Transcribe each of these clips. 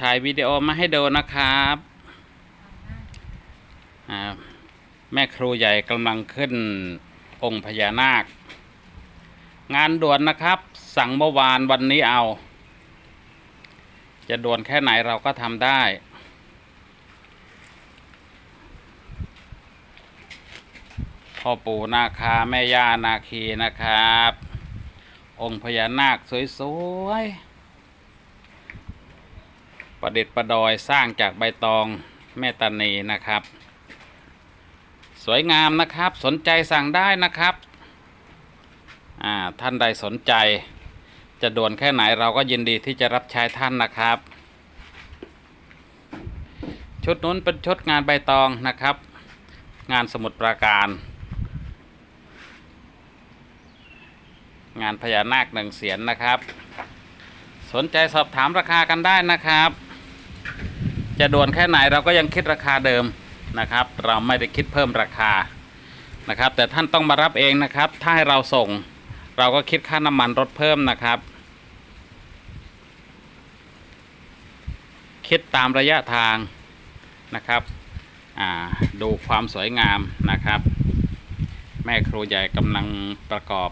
ถ่ายวิดีโอมาให้ดูนะครับแม่ครูใหญ่กำลังขึ้นองค์พญานาค งานด่วนนะครับ สั่งเมื่อวานวันนี้เอา จะด่วนแค่ไหนเราก็ทำได้พ่อปู่นาคาแม่ย่านาคีนะครับ องค์พญานาคสวยๆ ประดิษฐ์ประดอยสร้างจากใบตองแม่ตานีนะครับ สวยงามนะครับสนใจสั่งได้นะครับอ่าท่านใดสนใจ จะด่วนแค่ไหนเราก็ยินดีที่จะรับใช้ท่านนะครับ ชุดนู้นเป็นชุดงานใบตองนะครับ งานสมุดปราการ งานพญานาคหนึ่งเสียนนะครับ สนใจสอบถามราคากันได้นะครับ จะด่วนแค่ไหนเราก็ยังคิดราคาเดิมนะครับ เราไม่ได้คิดเพิ่มราคานะครับ แต่ท่านต้องมารับเองนะครับ ถ้าให้เราส่ง เราก็คิดค่าน้ำมันรถเพิ่มนะครับ คิดตามระยะทางนะครับดูความสวยงามนะครับ แม่ครูใหญ่กำลังประกอบ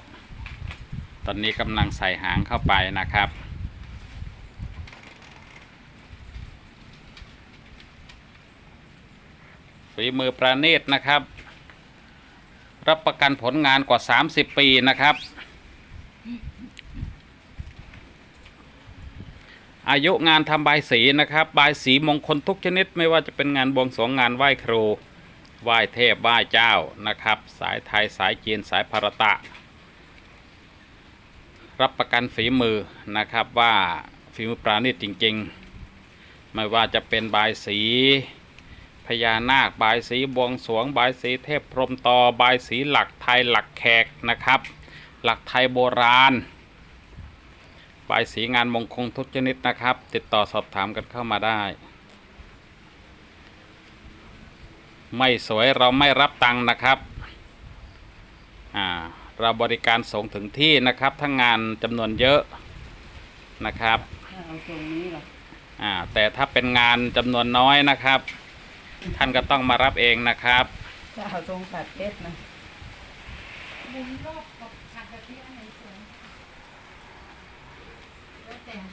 ตอนนี้กำลังใส่หางเข้าไปนะครับ ฝีมือประณีตนะครับ รับประกันผลงานกว่า 30 ปีนะครับ อายุงานทำบายสีนะครับบายสีมงคลทุกชนิดไม่ว่าจะเป็นงานบวงสรวงงานไหว้ครูไหว้เทพไหว้เจ้านะครับ สายไทยสายจีนสายภารตะ รับประกันฝีมือนะครับว่าฝีมือปราณีตจริง ๆ ไม่ว่าจะเป็นบายสี พญานาคบายสีบวงสรวงบายสีเทพพรหมตอบายสีหลักไทยหลักแขกนะครับ หลักไทยโบราณบายสีงานมงคลทุกชนิดนะครับ ติดต่อสอบถามกันเข้ามาได้ ไม่สวยเราไม่รับตังค์นะครับอ่าเราบริการส่งถึงที่นะครับทั้งงานจำนวนเยอะนะครับถ้าเอาตรงนี้หรออ่าแต่ถ้าเป็นงานจำนวนน้อยนะครับ ท่านก็ต้องมารับเองนะครับถ้าเอาตรงตัดเพชรนะ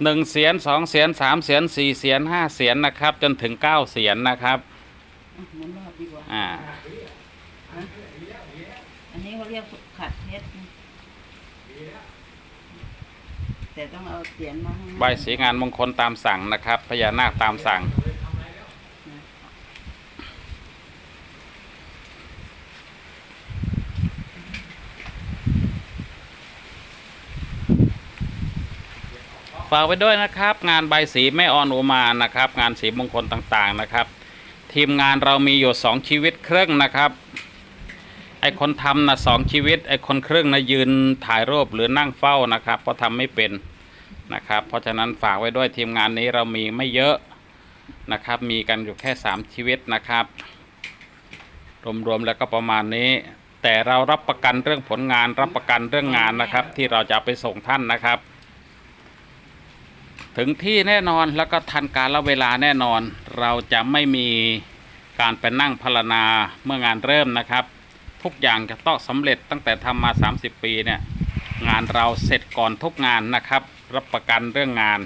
หนึ่งเสียนสองเสียนสามเสียนสี่เสียนห้าเสียนนะครับ จนถึงเก้าเสียนนะครับ อะหมุนรอบดีกว่าอ่าฮะอันนี้เขาเรียกขัดเพชรนะแต่ต้องเอาเสียนมาข้างหน้า ใบสีงานมงคลตามสั่งนะครับพญานาคตามสั่ง ฝากไว้ด้วยนะครับ งานใบสีแม่ออนอุมานะครับ งานสีมงคลต่างๆนะครับ ทีมงานเรามีอยู่สองชีวิตครึ่งนะครับไอคนทำนะสองชีวิตไอคนครึ่งนะยืนถ่ายรูปหรือนั่งเฝ้านะครับ เพราะทำไม่เป็นนะครับ เพราะฉะนั้นฝากไว้ด้วยทีมงานนี้เรามีไม่เยอะนะครับ มีกันอยู่แค่สามชีวิตนะครับ รวมๆแล้วก็ประมาณนี้ แต่เรารับประกันเรื่องผลงานรับประกันเรื่องงานนะครับ ที่เราจะไปส่งท่านนะครับ ถึงที่แน่นอนแล้วก็ทันการละเวลาแน่นอน เราจะไม่มีการไปนั่งพรรนาเมื่องานเริ่มนะครับ ทุกอย่างจะต้องสำเร็จตั้งแต่ทำมา 30 ปีเนี่ยงานเราเสร็จก่อนทุกงานนะครับ รับประกันเรื่องงาน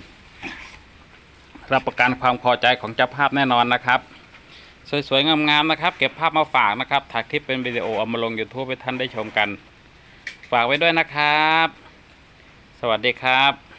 รับประกันความพอใจของเจ้าภาพแน่นอนนะครับ สวยๆงามๆนะครับ เก็บภาพมาฝากนะครับถ่ายคลิปเป็นวิดีโอเอามาลง YouTube ให้ท่านได้ชมกัน ฝากไว้ด้วยนะครับ สวัสดีครับ